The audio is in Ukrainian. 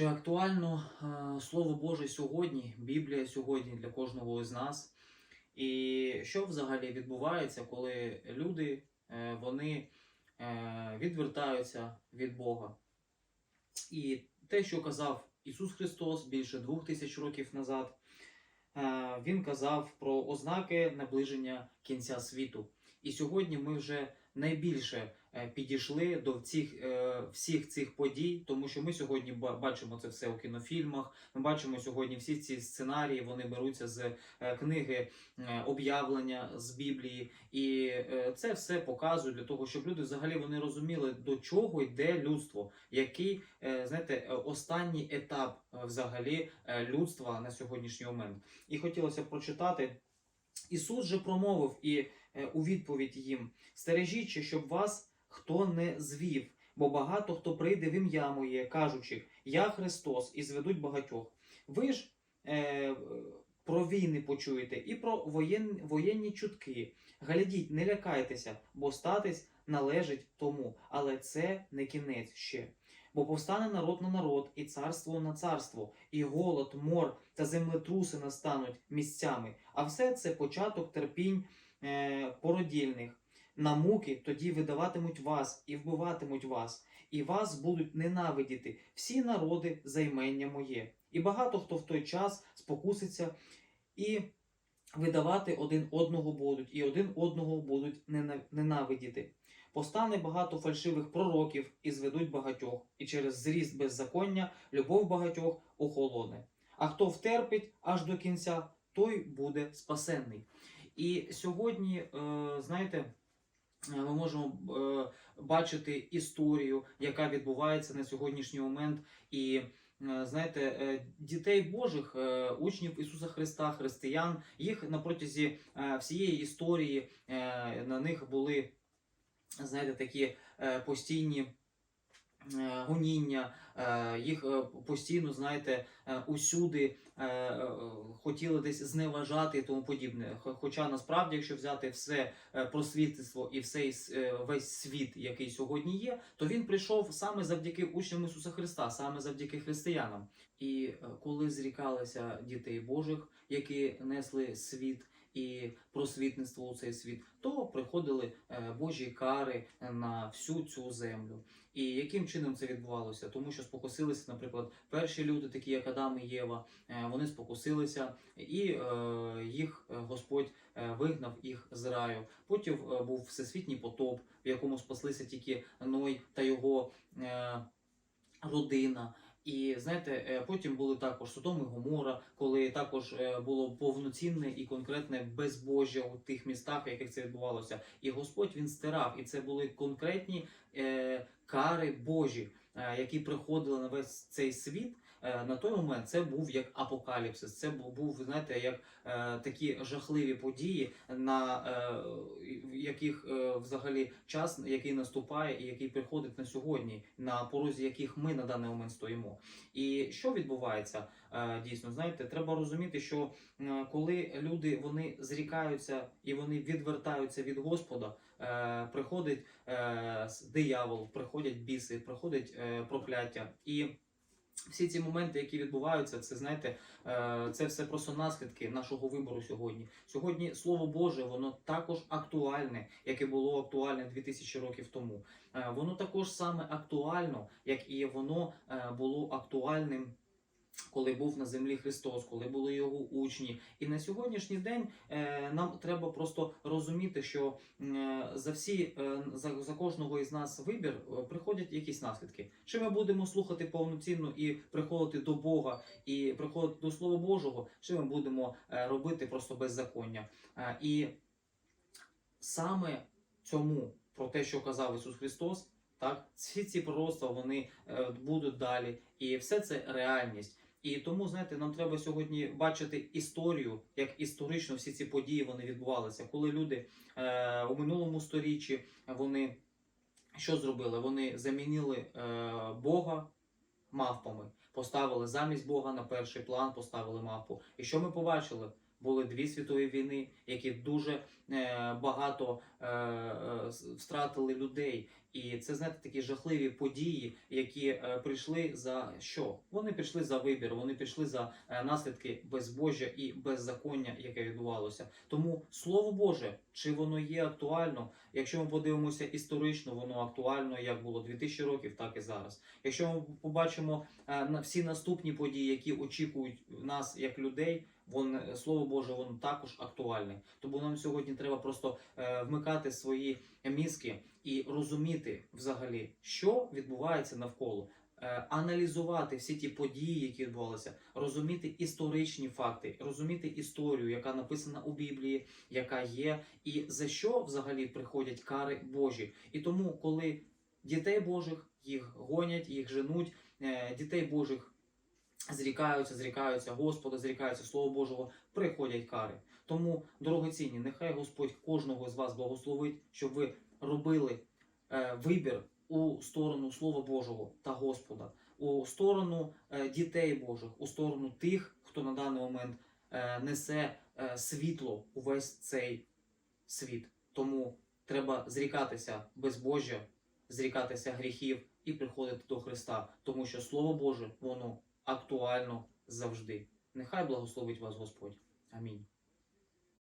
Чи актуально е, Слово Боже сьогодні, Біблія сьогодні для кожного з нас? І що взагалі відбувається, коли люди е, вони е, відвертаються від Бога? І те, що казав Ісус Христос більше двох тисяч років назад, Він казав про ознаки наближення кінця світу. І сьогодні ми вже найбільше е, підійшли до цих, е, всіх цих подій, тому що ми сьогодні бачимо це все у кінофільмах. Ми бачимо сьогодні всі ці сценарії, вони беруться з е, книги об'явлення з Біблії, і це все показує для того, щоб люди взагалі вони розуміли, до чого йде людство, який знаєте, останній етап взагалі людства на сьогоднішній момент. І хотілося б прочитати. Ісус же промовив і у відповідь їм: стережіть, щоб вас хто не звів, бо багато хто прийде в ім'я моє, кажучи, я Христос, і зведуть багатьох. Ви ж е, про війни почуєте і про воєн, воєнні чутки. Глядіть, не лякайтеся, бо статись належить тому, але це не кінець ще. Бо повстане народ на народ, і царство на царство, і голод, мор та землетруси настануть місцями. А все це початок терпінь е, породільних. На муки тоді видаватимуть вас і вбиватимуть вас, і вас будуть ненавидіти всі народи за імення моє. І багато хто в той час спокуситься і видавати один одного будуть, і один одного будуть ненавидіти. Постане багато фальшивих пророків і зведуть багатьох, і через зріст беззаконня любов багатьох охолоне. А хто втерпить аж до кінця, той буде спасенний. І сьогодні, е, знаєте, е, ми можемо е, бачити історію, яка відбувається на сьогоднішній момент. І знаєте, дітей Божих, учнів Ісуса Христа, християн, їх на протязі всієї історії на них були знаєте, такі постійні. Е, Гоніння, е, їх е, постійно, знаєте, усюди хотіли десь зневажати і тому подібне. Хоча насправді, якщо взяти все просвітництво і все, весь світ, який сьогодні є, то він прийшов саме завдяки учням Ісуса Христа, саме завдяки християнам. І коли зрікалися дітей Божих, які несли світ і просвітництво у цей світ, то приходили е, Божі кари на всю цю землю. І яким чином це відбувалося? Тому що спокусилися, наприклад, перші люди, такі як Адам і Єва, е, вони спокусилися, і е, їх е, Господь е, вигнав їх з раю. Потім е, був всесвітній потоп, в якому спаслися тільки Ной та його е, родина. І знаєте, е, потім були також Содом і Гомора, коли також е, було повноцінне і конкретне безбожжя у тих містах, в яких це відбувалося. І Господь він стирав, і це були конкретні е, кари Божі, е, які приходили на весь цей світ. Е, На той момент це був як апокаліпсис. Це був, був знаєте, як е, такі жахливі події, на яких е, взагалі час, який наступає і який приходить на сьогодні, на порозі яких ми на даний момент стоїмо. І що відбувається е, дійсно? Знаєте, треба розуміти, що е, коли люди вони зрікаються і вони відвертаються від Господа, е, приходить е, диявол, приходять біси, приходить е, прокляття і. Всі ці моменти, які відбуваються, це знаєте, е, це все просто наслідки нашого вибору сьогодні. Сьогодні слово Боже, воно також актуальне, яке було актуальне 2000 років тому. Е, Воно також саме актуально, як і воно е, було актуальним. Коли був на землі Христос, коли були його учні, і на сьогоднішній день е, нам треба просто розуміти, що е, за всі е, за, кожного із нас вибір приходять якісь наслідки. Чи ми будемо слухати повноцінно і приходити до Бога, і приходити до Слова Божого, чи ми будемо робити просто беззаконня. І саме цьому про те, що казав Ісус Христос, так всі ці пророцтва вони будуть далі, і все це реальність. І тому, знаєте, нам треба сьогодні бачити історію, як історично всі ці події вони відбувалися, коли люди е, у минулому сторіччі вони що зробили? Вони замінили е, Бога мавпами, поставили замість Бога на перший план, поставили мавпу. І що ми побачили? Були дві світові війни, які дуже е, багато е, е, втратили людей. І це знаєте такі жахливі події, які прийшли за що? Вони прийшли за вибір, вони прийшли за наслідки безбожжя і беззаконня, яке відбувалося. Тому слово Боже, чи воно є актуально? Якщо ми подивимося історично, воно актуально як було 2000 років, так і зараз. Якщо ми побачимо на всі наступні події, які очікують нас як людей, вон слово Боже, воно також актуальне. Тому нам сьогодні треба просто е, вмикати свої мізки і розуміти взагалі, що відбувається навколо. е, Аналізувати всі ті події, які відбувалися, розуміти історичні факти, розуміти історію, яка написана у Біблії, яка є, і за що взагалі приходять кари Божі. І тому, коли дітей Божих їх гонять, їх женуть, е, дітей Божих зрікаються, зрікаються Господа, зрікаються Слова Божого, приходять кари. Тому, дорогоцінні, нехай Господь кожного з вас благословить, щоб ви робили е, вибір у сторону Слова Божого та Господа, у сторону е, дітей Божих, у сторону тих, хто на даний момент е, несе е, світло у весь цей світ. Тому треба зрікатися безбожжя, зрікатися гріхів і приходити до Христа, тому що Слово Боже, воно актуально завжди. Нехай благословить вас Господь. Амінь.